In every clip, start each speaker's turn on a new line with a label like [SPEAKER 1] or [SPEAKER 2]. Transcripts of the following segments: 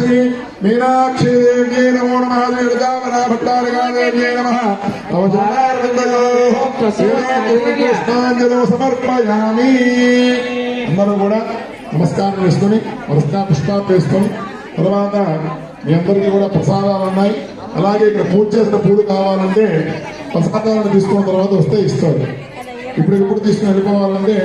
[SPEAKER 1] శ్రీ మీనాక్షి నమో నమ శ్రీవృందావన భట్టారికా నమ. కృష్ణాంజలి సమర్పయామి. అందరూ కూడా నమస్కారం వేసుకొని వరుసగా పుష్పాలు వేసుకొని తర్వాత మీ అందరికీ కూడా ప్రసాదాలు ఉన్నాయి. అలాగే ఇక్కడ పూజ చేసిన పూలు కావాలంటే ప్రసాదాలను తీసుకున్న తర్వాత వస్తే ఇస్తారు. ఇప్పుడు ఎప్పుడు తీసుకుని వెళ్ళిపోవాలంటే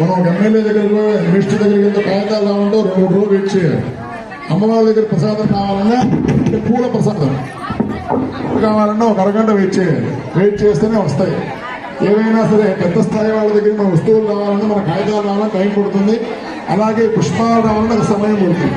[SPEAKER 1] మనం ఎమ్మెల్యే దగ్గర మినిస్టర్ దగ్గరికి వెళ్తే కాగితాలు కావాలంటే రెండు మూడు రోజులు వెయిట్ చేయాలి. అమ్మవారి దగ్గర ప్రసాదం కావాలన్నా అంటే పూల ప్రసాదం. కావాలన్నా ఒక అరగంట వెయిట్ చేయాలి. వెయిట్ చేస్తేనే వస్తాయి. ఏవైనా సరే పెద్ద స్థాయి వాళ్ళ దగ్గర మన వస్తువులు కావాలన్నా మన కాగితాలు కావాలన్నా టైం పడుతుంది. అలాగే పుష్పాలు రావాలన్నా సమయం పడుతుంది.